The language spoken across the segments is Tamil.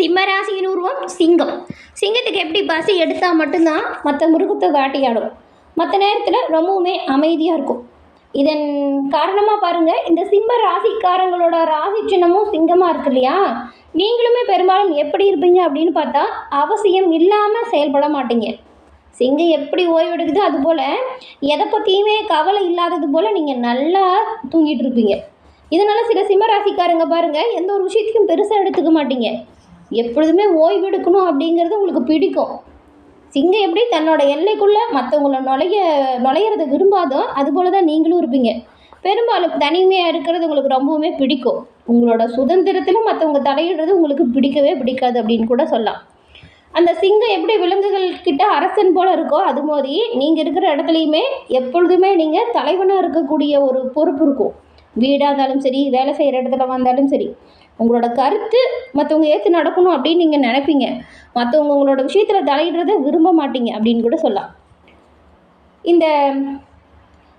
சிம்மராசியின் உருவம் சிங்கம். சிங்கத்துக்கு எப்படி பசி எடுத்தால் மட்டும்தான் மற்ற மிருகத்தை வேட்டையாடும் மற்ற நேரத்தில் ரொம்பவுமே அமைதியாக இருக்கும். இதன் காரணமாக பாருங்கள் இந்த சிம்ம ராசிக்காரங்களோட ராசி சின்னமும் சிங்கமாக இருக்கு இல்லையா? நீங்களுமே பெரும்பாலும் எப்படி இருப்பீங்க அப்படின்னு பார்த்தா அவசியம் இல்லாமல் செயல்பட மாட்டீங்க. சிங்கம் எப்படி ஓய்வெடுக்குதோ அதுபோல் எதை பற்றியுமே கவலை இல்லாதது போல் நீங்கள் நல்லா தூங்கிட்டு இருப்பீங்க. இதனால் சில சிம்ம ராசிக்காரங்க பாருங்கள் எந்த ஒரு விஷயத்தையும் பெருசாக எடுத்துக்க மாட்டீங்க. எப்பொழுதுமே ஓய்வு எடுக்கணும் அப்படிங்கிறது உங்களுக்கு பிடிக்கும். சிங்கம் எப்படி தன்னோட எல்லைக்குள்ளே மற்றவங்கள நுழைய நுழையிறத விரும்பாதோ அதுபோல தான் நீங்களும் இருப்பீங்க. பெரும்பாலும் தனிமையாக இருக்கிறது உங்களுக்கு ரொம்பவுமே பிடிக்கும். உங்களோட சுதந்திரத்தில் மற்றவங்க தலையிடுறது உங்களுக்கு பிடிக்கவே பிடிக்காது அப்படின்னு கூட சொல்லலாம். அந்த சிங்கம் எப்படி விலங்குகள் கிட்ட அரசன் போல இருக்கோ அது மாதிரி நீங்கள் இருக்கிற இடத்துலையுமே எப்பொழுதுமே நீங்கள் தலைவனாக இருக்கக்கூடிய ஒரு பொறுப்பு இருக்கும். வீடாக இருந்தாலும் சரி வேலை செய்கிற இடத்துல வந்தாலும் சரி. உங்களோட கருத்து மற்றவங்க ஏற்று நடக்கணும் அப்படின்னு நீங்கள் நினைப்பீங்க. மற்றவங்க உங்களோட விஷயத்தில் தலையிடுறத விரும்ப மாட்டீங்க அப்படின்னு கூட சொல்லலாம். இந்த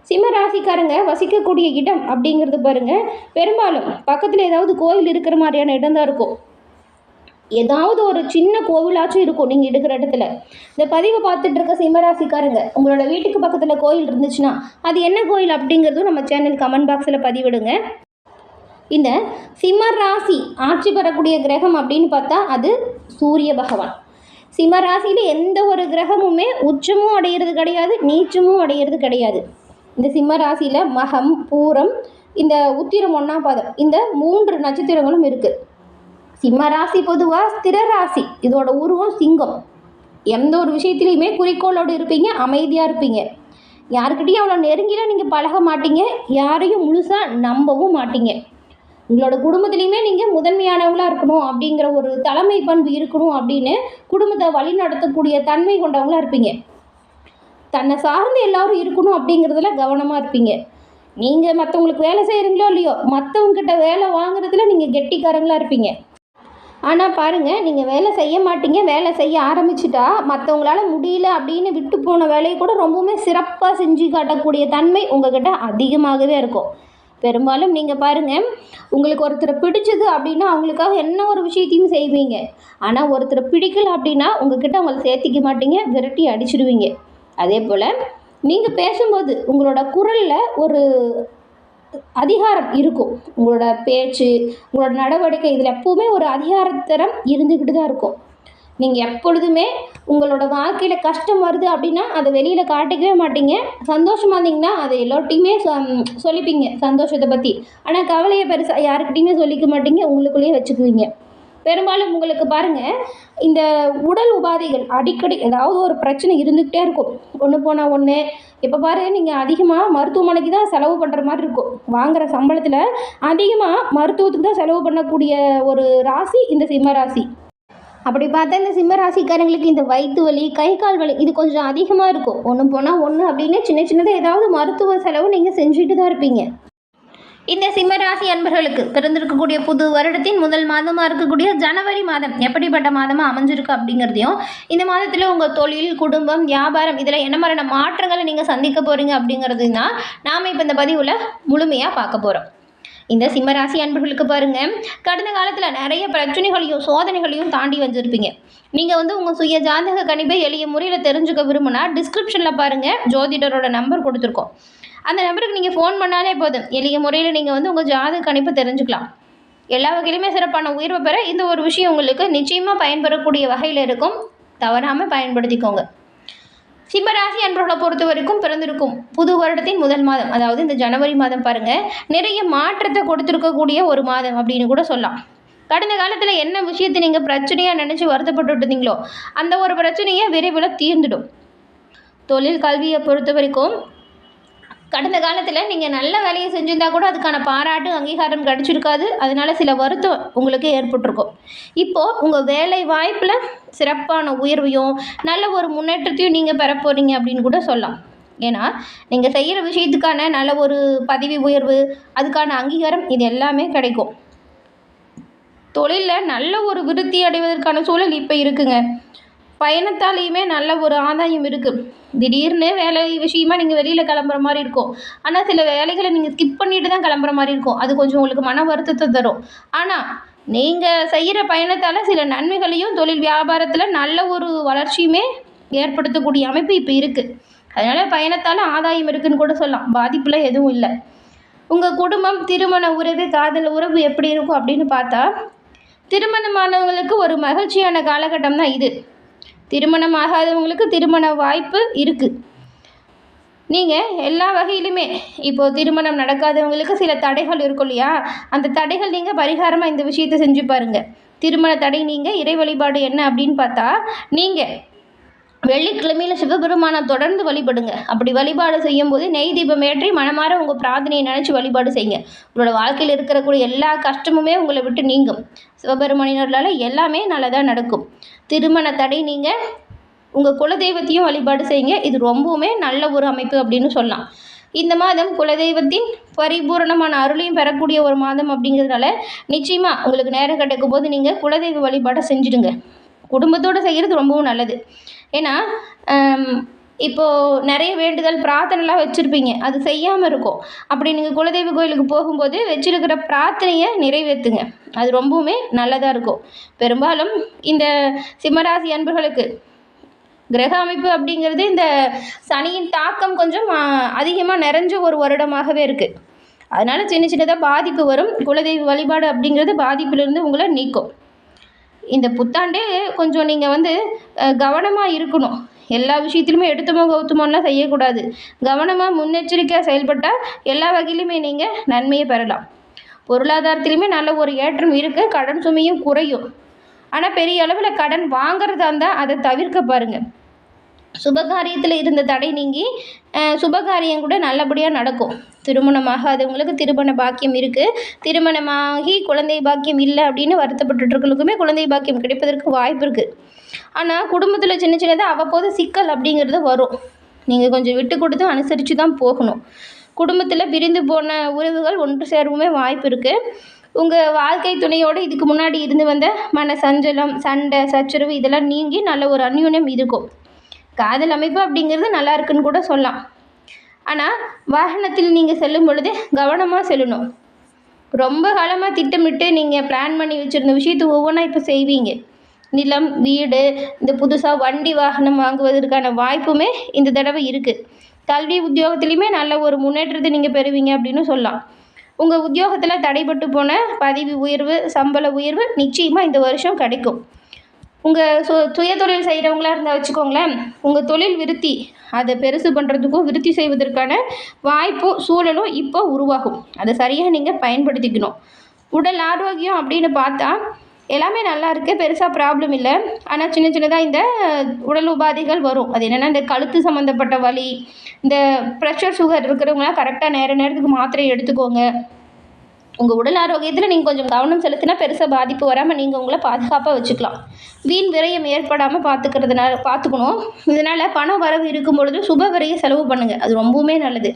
சிம்ம ராசிக்காரங்க வசிக்கக்கூடிய இடம் அப்படிங்கிறது பாருங்கள் பெரும்பாலும் பக்கத்தில் ஏதாவது கோயில் இருக்கிற மாதிரியான இடம் தான் இருக்கும். ஏதாவது ஒரு சின்ன கோவிலாச்சும் இருக்கும் நீங்கள் எடுக்கிற இடத்துல. இந்த பதிவை பார்த்துட்டு இருக்க சிம்மராசிக்காரங்க உங்களோட வீட்டுக்கு பக்கத்தில் கோயில் இருந்துச்சுன்னா அது என்ன கோயில் அப்படிங்கிறதும் நம்ம சேனல் கமெண்ட் பாக்ஸில் பதிவிடுங்க. இந்த சிம்ம ராசி ஆட்சி பெறக்கூடிய கிரகம் அப்படின்னு பார்த்தா அது சூரிய பகவான். சிம்ம ராசியில் எந்த ஒரு கிரகமுமே உச்சமும் அடையிறது கிடையாது நீச்சமும் அடையிறது கிடையாது. இந்த சிம்ம ராசியில் மகம் பூரம் இந்த உத்திரம் ஒன்றாம் பாதம் இந்த மூன்று நட்சத்திரங்களும் இருக்குது சிம்ம ராசி பொதுவாக ஸ்திர ராசி இதோட உருவம் சிங்கம். எந்த ஒரு விஷயத்துலையுமே குறிக்கோளோடு இருப்பீங்க அமைதியாக இருப்பீங்க. யாருக்கிட்டையும் அவ்வளோ நெருங்கிலாம் நீங்கள் பழக மாட்டீங்க யாரையும் முழுசாக நம்பவும் மாட்டீங்க. உங்களோட குடும்பத்துலேயுமே நீங்கள் முதன்மையானவங்களாக இருக்கணும் அப்படிங்கிற ஒரு தலைமை பண்பு இருக்கணும் அப்படின்னு குடும்பத்தை வழி நடத்தக்கூடிய தன்மை கொண்டவங்களாக இருப்பீங்க. தன்னை சார்ந்து எல்லாரும் இருக்கணும் அப்படிங்கிறதுல கவனமாக இருப்பீங்க. நீங்கள் மற்றவங்களுக்கு வேலை செய்கிறீங்களோ இல்லையோ மற்றவங்ககிட்ட வேலை வாங்குறதுல நீங்கள் கெட்டிக்காரங்களாக இருப்பீங்க. ஆனால் பாருங்கள் நீங்கள் வேலை செய்ய மாட்டீங்க வேலை செய்ய ஆரம்பிச்சிட்டா மற்றவங்களால முடியல அப்படின்னு விட்டு போன வேலையை கூட ரொம்பவுமே சிறப்பாக செஞ்சு காட்டக்கூடிய தன்மை உங்ககிட்ட அதிகமாகவே இருக்கும். பெரும்பாலும் நீங்கள் பாருங்கள் உங்களுக்கு ஒருத்தரை பிடிச்சது அப்படின்னா அவங்களுக்காக என்ன ஒரு விஷயத்தையும் செய்வீங்க. ஆனால் ஒருத்தரை பிடிக்கல அப்படின்னா உங்ககிட்ட அவங்கள சேர்த்திக்க மாட்டீங்க விரட்டி அடிச்சிடுவீங்க அதே போல் நீங்கள் பேசும்போது உங்களோட குரலில் ஒரு அதிகாரம் இருக்கும். உங்களோட பேச்சு உங்களோட நடவடிக்கை இதில் எப்போவுமே ஒரு அதிகாரத்தரம் இருந்துக்கிட்டு தான் இருக்கும். நீங்கள் எப்பொழுதுமே உங்களோட வாழ்க்கையில் கஷ்டம் வருது அப்படின்னா அதை வெளியில் காட்டிக்கவே மாட்டீங்க. சந்தோஷமாக இருந்தீங்கன்னா அதை எல்லாட்டையுமே சொல்லிப்பீங்க சந்தோஷத்தை பற்றி ஆனால் கவலையை பெருசாக யாருக்கிட்டையுமே சொல்லிக்க மாட்டீங்க உங்களுக்குள்ளேயே வச்சுக்குவீங்க. பெரும்பாலும் உங்களுக்கு பாருங்கள் இந்த உடல் உபாதைகள் அடிக்கடி ஏதாவது ஒரு பிரச்சனை இருந்துக்கிட்டே இருக்கும். ஒன்று போனால் ஒன்று இப்போ பாரு நீங்கள் அதிகமாக மருத்துவமனைக்கு தான் செலவு பண்ணுற மாதிரி இருக்கும். வாங்குகிற சம்பளத்தில் அதிகமாக மருத்துவத்துக்கு தான் செலவு பண்ணக்கூடிய ஒரு ராசி இந்த சிம்ம ராசி. அப்படி பார்த்தா இந்த சிம்ம ராசிக்காரங்களுக்கு இந்த வயிற்று வலி கை கால் வலி இது கொஞ்சம் அதிகமாக இருக்கும். ஒன்று போனால் ஒன்று அப்படின்னு சின்ன சின்னதாக ஏதாவது மருத்துவ செலவு நீங்கள் செஞ்சுட்டு தான் இருப்பீங்க. இந்த சிம்ம ராசி அன்பர்களுக்கு பிறந்திருக்கக்கூடிய புது வருடத்தின் முதல் மாதமாக இருக்கக்கூடிய ஜனவரி மாதம் எப்படிப்பட்ட மாதமாக அமைஞ்சிருக்கு அப்படிங்கிறதையும் இந்த மாதத்தில் உங்கள் தொழில் குடும்பம் வியாபாரம் இதில் என்ன மாதிரியான மாற்றங்களை நீங்கள் சந்திக்க போகிறீங்க அப்படிங்கிறது தான் நாம் இப்போ இந்த பதிவில் முழுமையாக பார்க்க போகிறோம் இந்த சிம்மராசி அன்பர்களுக்கு பாருங்க. கடந்த காலத்தில் நிறைய பிரச்சனைகளையும் சோதனைகளையும் தாண்டி வந்திருப்பீங்க. நீங்கள் வந்து உங்கள் சுய ஜாதக கணிப்பை எளிய முறையில் தெரிஞ்சுக்க விரும்புனா டிஸ்கிரிப்ஷனில் பாருங்கள் ஜோதிடரோட நம்பர் கொடுத்துருக்கோம். அந்த நம்பருக்கு நீங்கள் ஃபோன் பண்ணாலே போதும். எளிய முறையில் நீங்கள் வந்து உங்கள் ஜாதக கணிப்பை தெரிஞ்சுக்கலாம். எல்லா வகையிலுமே சிறப்பான உயர்வை பெற இந்த ஒரு விஷயம் உங்களுக்கு நிச்சயமாக பயன்பெறக்கூடிய வகையில் இருக்கும். தவறாமல் பயன்படுத்திக்கோங்க. சிம்மராசி அன்பர்களை பொறுத்த வரைக்கும் பிறந்திருக்கும் புது வருடத்தின் முதல் மாதம் அதாவது இந்த ஜனவரி மாதம் பாருங்கள் நிறைய மாற்றத்தை கொடுத்துருக்கக்கூடிய ஒரு மாதம் அப்படின்னு கூட சொல்லலாம். கடந்த காலத்தில் என்ன விஷயத்தை நீங்கள் பிரச்சனையாக நினச்சி வருத்தப்பட்டு இருந்தீங்களோ அந்த ஒரு பிரச்சனையை விரைவில் தீர்ந்துடும். தொழில் கல்வியை பொறுத்த வரைக்கும் கடந்த காலத்தில் நீங்கள் நல்ல வேலையை செஞ்சிருந்தா கூட அதுக்கான பாராட்டு அங்கீகாரம் கிடச்சிருக்காது. அதனால சில வருத்தம் உங்களுக்கு ஏற்பட்டிருக்கும். இப்போது உங்கள் வேலை வாய்ப்பில் சிறப்பான உயர்வையும் நல்ல ஒரு முன்னேற்றத்தையும் நீங்கள் பெற போகிறீங்க அப்படின்னு கூட சொல்லலாம். ஏன்னா நீங்கள் செய்கிற விஷயத்துக்கான நல்ல ஒரு பதவி உயர்வு அதுக்கான அங்கீகாரம் இது எல்லாமே கிடைக்கும். தொழிலில் நல்ல ஒரு விருத்தி அடைவதற்கான சூழல் இப்போ இருக்குங்க. பயணத்தாலேயுமே நல்ல ஒரு ஆதாயம் இருக்குது திடீர்னு வேலை விஷயமா நீங்கள் வெளியில் கிளம்புற மாதிரி இருக்கும். ஆனால் சில வேலைகளை நீங்கள் ஸ்கிப் பண்ணிட்டு தான் கிளம்புற மாதிரி இருக்கும். அது கொஞ்சம் உங்களுக்கு மன வருத்தத்தை தரும். ஆனால் நீங்கள் செய்கிற பயணத்தால் சில நன்மைகளையும் தொழில் வியாபாரத்தில் நல்ல ஒரு வளர்ச்சியுமே ஏற்படுத்தக்கூடிய அமைப்பு இப்போ இருக்குது அதனால் பயணத்தால் ஆதாயம் இருக்குதுன்னு கூட சொல்லலாம். பாதிப்புலாம் எதுவும் இல்லை. உங்கள் குடும்பம் திருமண உறவு காதல் உறவு எப்படி இருக்கும் அப்படின்னு பார்த்தா திருமணமானவங்களுக்கு ஒரு மகிழ்ச்சியான காலகட்டம் தான் இது. திருமணம் ஆகாதவங்களுக்கு திருமண வாய்ப்பு இருக்குது நீங்கள் எல்லா வகையிலுமே இப்போது திருமணம் நடக்காதவங்களுக்கு சில தடைகள் இருக்கும் இல்லையா? அந்த தடைகள் நீங்கள் பரிகாரமாக இந்த விஷயத்தை செஞ்சு பாருங்கள் திருமண தடை நீங்கள் இறை வழிபாடு என்ன அப்படின்னு பார்த்தா நீங்கள் வெள்ளிக்கிழமையில சிவபெருமானை தொடர்ந்து வழிபடுங்க. அப்படி வழிபாடு செய்யும் போது நெய் தீபம் ஏற்றி மனமாற உங்கள் பிரார்த்தனையை நினச்சி வழிபாடு செய்யுங்க. உங்களோட வாழ்க்கையில் இருக்கிறக்கூடிய எல்லா கஷ்டமுமே உங்களை விட்டு நீங்கும். சிவபெருமானினர்களால் எல்லாமே நல்லதாக நடக்கும். திருமண தடை நீங்கள் உங்கள் குலதெய்வத்தையும் வழிபாடு செய்யுங்க. இது ரொம்பவுமே நல்ல ஒரு அமைப்பு அப்படின்னு சொல்லலாம். இந்த மாதம் குலதெய்வத்தின் பரிபூரணமான அருளையும் பெறக்கூடிய ஒரு மாதம் அப்படிங்கிறதுனால நிச்சயமாக உங்களுக்கு நேரம் கிடைக்கும் போது நீங்கள் குலதெய்வ வழிபாடை செஞ்சுடுங்க. குடும்பத்தோடு செய்கிறது ரொம்பவும் நல்லது. ஏன்னா இப்போது நிறைய வேண்டுதல் பிரார்த்தனைலாம் வச்சுருப்பீங்க. அது செய்யாமல் இருக்கும். அப்படி நீங்கள் குலதெய்வ கோயிலுக்கு போகும்போது வச்சுருக்கிற பிரார்த்தனையை நிறைவேற்றுங்க அது ரொம்பவுமே நல்லதாக இருக்கும். பெரும்பாலும் இந்த சிம்மராசி அன்பர்களுக்கு கிரக அமைப்பு அப்படிங்கிறது இந்த சனியின் தாக்கம் கொஞ்சம் அதிகமாக நிறைஞ்ச ஒரு வருடமாகவே இருக்குது அதனால் சின்ன சின்னதாக பாதிப்பு வரும். குலதெய்வ வழிபாடு அப்படிங்கிறது பாதிப்பிலிருந்து உங்களை நீக்கும். இந்த புத்தாண்டே கொஞ்சம் நீங்கள் வந்து கவனமாக இருக்கணும். எல்லா விஷயத்திலுமே எடுத்தமோ கௌத்தமோலாம் செய்யக்கூடாது. கவனமாக முன்னெச்சரிக்கையாக செயல்பட்டால் எல்லா வகையிலுமே நீங்கள் நன்மையை பெறலாம். பொருளாதாரத்திலையுமே நல்ல ஒரு ஏற்றம் இருக்குது கடன் சுமையும் குறையும். ஆனால் பெரிய அளவில் கடன் வாங்குறதா இருந்தால் அதை தவிர்க்க பாருங்கள் சுபகாரியத்தில் இருந்த தடை நீங்கி சுபகாரியம் கூட நல்லபடியாக நடக்கும். திருமணமாகாதவங்களுக்கு திருமண பாக்கியம் இருக்குது திருமணமாகி குழந்தை பாக்கியம் இல்லை அப்படின்னு வருத்தப்பட்டுருக்கவங்களுக்குமே குழந்தை பாக்கியம் கிடைப்பதற்கு வாய்ப்பு இருக்குது ஆனால் குடும்பத்தில் சின்ன சின்னதாக அவ்வப்போது சிக்கல் அப்படிங்கிறது வரும். நீங்கள் கொஞ்சம் விட்டு கொடுத்து அனுசரித்து தான் போகணும். குடும்பத்தில் பிரிந்து போன உறவுகள் ஒன்று சேரவுமே வாய்ப்பு இருக்குது உங்கள் வாழ்க்கை துணையோடு இதுக்கு முன்னாடி இருந்து வந்த மன சஞ்சலம் சண்டை சச்சரவு இதெல்லாம் நீங்கி நல்ல ஒரு அந்யூன்யம் இருக்கும். காதல் அமைப்பு அப்படிங்கிறது நல்லா இருக்குன்னு கூட சொல்லலாம். ஆனால் வாகனத்தில் நீங்கள் செல்லும் பொழுது கவனமாக செல்லணும். ரொம்ப காலமாக திட்டமிட்டு நீங்கள் பிளான் பண்ணி வச்சுருந்த விஷயத்தை ஒவ்வொன்றா இப்போ செய்வீங்க. நிலம் வீடு இந்த புதுசாக வண்டி வாகனம் வாங்குவதற்கான வாய்ப்புமே இந்த தடவை இருக்குது கல்வி உத்தியோகத்துலேயுமே நல்ல ஒரு முன்னேற்றத்தை நீங்கள் பெறுவீங்க அப்படின்னு சொல்லலாம். உங்கள் உத்தியோகத்தில் தடைப்பட்டு போன பதவி உயர்வு சம்பள உயர்வு நிச்சயமாக இந்த வருஷம் கிடைக்கும். உங்கள் சு சுயதொழில் செய்கிறவங்களா இருந்தால் வச்சுக்கோங்களேன் உங்கள் தொழில் விருத்தி அதை பெருசு பண்ணுறதுக்கும் விருத்தி செய்வதற்கான வாய்ப்பும் சூழலும் இப்போ உருவாகும். அதை சரியாக நீங்கள் பயன்படுத்திக்கணும். உடல் ஆரோக்கியம் அப்படின்னு பார்த்தா எல்லாமே நல்லா இருக்குது பெருசாக ப்ராப்ளம் இல்லை. ஆனால் சின்ன சின்னதாக இந்த உடல் உபாதைகள் வரும். அது என்னென்னா இந்த கழுத்து சம்மந்தப்பட்ட வலி இந்த ப்ரெஷர் சுகர் இருக்கிறவங்களாம் கரெக்டாக நேர நேரத்துக்கு மாத்திரை எடுத்துக்கோங்க. உங்கள் உடல் ஆரோக்கியத்தில் நீங்கள் கொஞ்சம் கவனம் செலுத்தினா பெருசாக பாதிப்பு வராமல் நீங்கள் உங்களை பாதுகாப்பாக வச்சுக்கலாம். வீண் விரயம் ஏற்படாமல் பார்த்துக்கிறதுனால பார்த்துக்கணும் இதனால் பணம் வரவு இருக்கும் பொழுது சுப விரைய செலவு பண்ணுங்கள் அது ரொம்பவுமே நல்லது.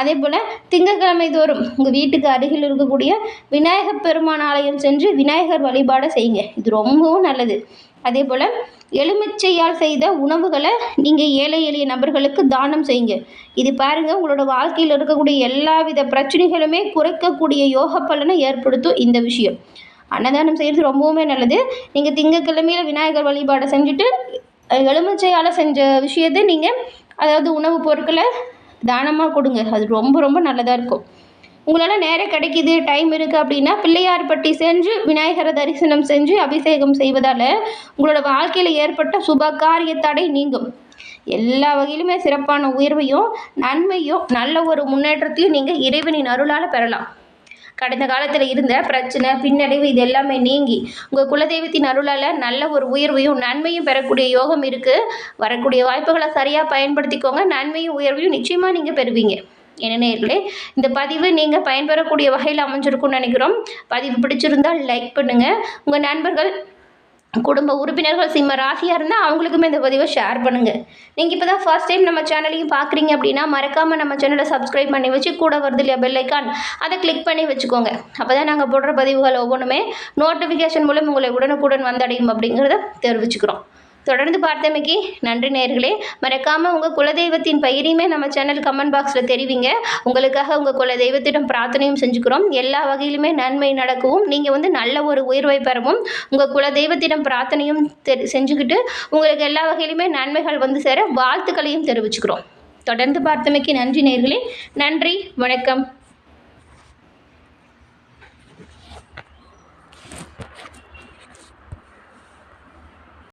அதே போல் திங்கட்கிழமை தோறும் உங்கள் வீட்டுக்கு அருகில் இருக்கக்கூடிய விநாயகர் பெருமான் ஆலயம் சென்று விநாயகர் வழிபாடை செய்யுங்க. இது ரொம்பவும் நல்லது. அதே போல் எலுமிச்சையால் செய்த உணவுகளை நீங்கள் ஏழை எளிய நபர்களுக்கு தானம் செய்யுங்க. இது பாருங்கள் உங்களோட வாழ்க்கையில் இருக்கக்கூடிய எல்லா வித பிரச்சனைகளுமே குறைக்கக்கூடிய யோக பலனை ஏற்படுத்தும் இந்த விஷயம். அன்னதானம் செய்கிறது ரொம்பவுமே நல்லது. நீங்கள் திங்கக்கிழமையில் விநாயகர் வழிபாடை செஞ்சுட்டு எலுமிச்சையால் செஞ்ச விஷயத்தை நீங்கள் அதாவது உணவுப் பொருட்களை தானமாக கொடுங்க. அது ரொம்ப ரொம்ப நல்லதாக இருக்கும். உங்களால் நேரம் கிடைக்கிது டைம் இருக்குது அப்படின்னா பிள்ளையார்பட்டி சென்று விநாயகரை தரிசனம் செஞ்சு அபிஷேகம் செய்வதால் உங்களோட வாழ்க்கையில் ஏற்பட்ட சுப காரிய தடை நீங்கும். எல்லா வகையிலுமே சிறப்பான உயர்வையும் நன்மையும் நல்ல ஒரு முன்னேற்றத்தையும் நீங்கள் இறைவனின் அருளால் பெறலாம். கடந்த காலத்தில் இருந்த பிரச்சனை பின்னடைவு இது எல்லாமே நீங்கி உங்கள் குலதெய்வத்தின் அருளால் நல்ல ஒரு உயர்வையும் நன்மையும் பெறக்கூடிய யோகம் இருக்குது வரக்கூடிய வாய்ப்புகளை சரியாக பயன்படுத்திக்கோங்க. நன்மையும் உயர்வையும் நிச்சயமாக நீங்கள் பெறுவீங்க. என்ன நேர்களே இந்த பதிவு நீங்கள் பயன்பெறக்கூடிய வகையில் அமைஞ்சிருக்கும்னு நினைக்கிறோம். பதிவு பிடிச்சிருந்தால் லைக் பண்ணுங்கள் உங்கள் நண்பர்கள் குடும்ப உறுப்பினர்கள் சிம்ம ராசியாக இருந்தால் அவங்களுக்குமே இந்த பதிவை ஷேர் பண்ணுங்கள் நீங்கள் இப்போ தான் ஃபர்ஸ்ட் டைம் நம்ம சேனலையும் பார்க்குறீங்க அப்படின்னா மறக்காமல் நம்ம சேனலை சப்ஸ்கிரைப் பண்ணி வச்சு கூட வருது இல்லையா பெல் ஐக்கான் அதை கிளிக் பண்ணி வச்சுக்கோங்க. அப்போ தான் நாங்கள் போடுற பதிவுகள் ஒவ்வொன்றுமே நோட்டிஃபிகேஷன் மூலம் உங்களை உடனுக்குடன் வந்தடையும் அப்படிங்கிறத தெரிவிச்சுக்கிறோம். தொடர்ந்து பார்த்தமைக்கு நன்றி நேர்களே. மறக்காமல் உங்கள் குலதெய்வத்தின் பயிரையுமே நம்ம சேனல் கமெண்ட் பாக்ஸில் தெரிவிங்க. உங்களுக்காக உங்கள் குலதெய்வத்திடம் பிரார்த்தனையும் செஞ்சுக்கிறோம். எல்லா வகையிலுமே நன்மை நடக்கவும் நீங்கள் வந்து நல்ல ஒரு உயர்வை பெறவும் உங்கள் குலதெய்வத்திடம் பிரார்த்தனையும் தெரி செஞ்சுக்கிட்டு உங்களுக்கு எல்லா வகையிலுமே நன்மைகள் வந்து சேர வாழ்த்துக்களையும் தெரிவிச்சுக்கிறோம். தொடர்ந்து பார்த்தமைக்கு நன்றி நேர்களே. நன்றி. வணக்கம்.